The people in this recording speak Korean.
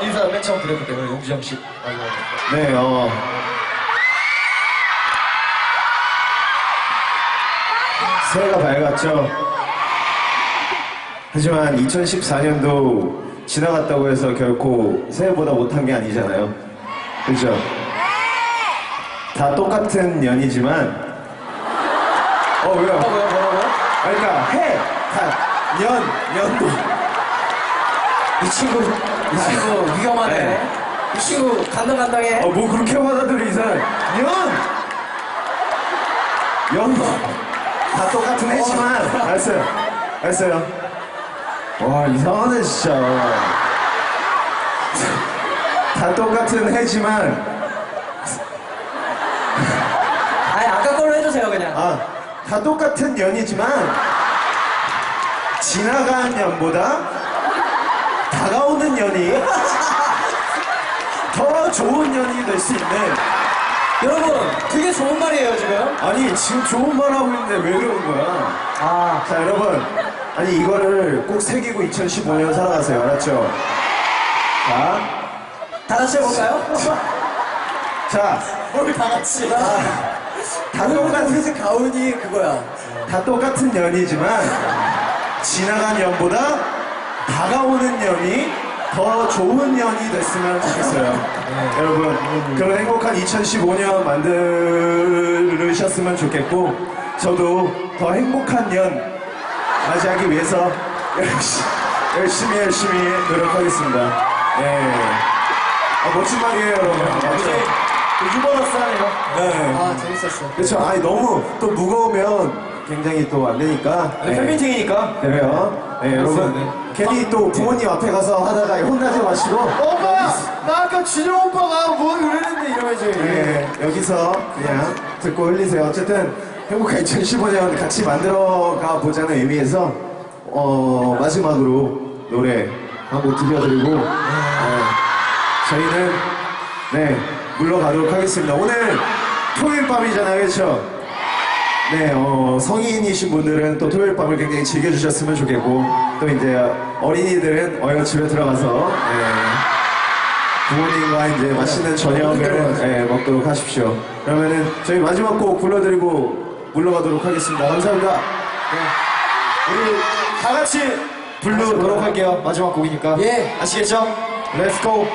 인사 맨 처음 드렸을 때요 용주정 씨. 네, 어. 새해가 밝았죠. 하지만 2014년도 지나갔다고 해서 결코 새해보다 못한 게 아니잖아요. 그죠? 다 똑같은 년이지만, 어, 왜요? 뭐야? 아니, 그러니까 해, 다, 년, 년도. 이 친구 이 친구 위험하네. 네. 이 친구 간당간당해. 어, 뭐 그렇게 받아들여, 이상 연! 연도. 다 똑같은 해지만. 알았어요. 알았어요. 와, 이상하네, 진짜. 다 똑같은 해지만. 아니 아까 걸로 해주세요 그냥. 아, 다 똑같은 년이지만. 지나간 년보다 다가오는 년이 더 좋은 년이 될 수 있는. 여러분 되게 좋은 말이에요 지금. 아니 지금 좋은 말 하고 있는데 왜 그러는 거야? 아 자 여러분 아니 이거를 꼭 새기고 2015년 살아가세요 알았죠? 자, 다 같이 해볼까요? 자, 뭘 다 같이? 다 똑같은 그래서 가훈이 그거야. 다 똑같은 년이지만 지나간 년보다 다가오는 년이 더 좋은 년이 됐으면 좋겠어요. 여러분 그런 행복한 2015년 만들으셨으면 좋겠고 저도 더 행복한 년 맞이하기 위해서 열심히 열심히, 열심히 노력하겠습니다. 네. 아, 멋진 말이에요, 여러분. 맞죠? 유머러스하네요. 네. 아 재밌었어. 그렇죠. 아니 너무 또 무거우면 굉장히 또 안 되니까. 네. 팬미팅이니까. 그래요. 네, 여러분. 괜히 또 부모님 앞에 가서 하다가 혼나지 마시고. 엄마 나 아까 준영 오빠가 뭐 그랬는데 이러면서. 네, 여기서 그냥 듣고 흘리세요. 어쨌든 행복한 2015년 같이 만들어 가 보자는 의미에서 어, 마지막으로 노래 한 곡 들려드리고 어, 저희는 네 물러가도록 하겠습니다. 오늘 토요일 밤이잖아요, 그렇죠? 네, 어, 성인이신 분들은 또 토요일 밤을 굉장히 즐겨주셨으면 좋겠고 또 이제 어린이들은 어여 집에 들어가서 네, 부모님과 이제 맛있는 저녁을 예, 먹도록 하십시오. 그러면은 저희 마지막 곡 불러드리고 물러가도록 하겠습니다. 감사합니다. 네. 우리 다 같이 부르도록 할게요. 마지막 곡이니까. 예. 아시겠죠? 렛츠고.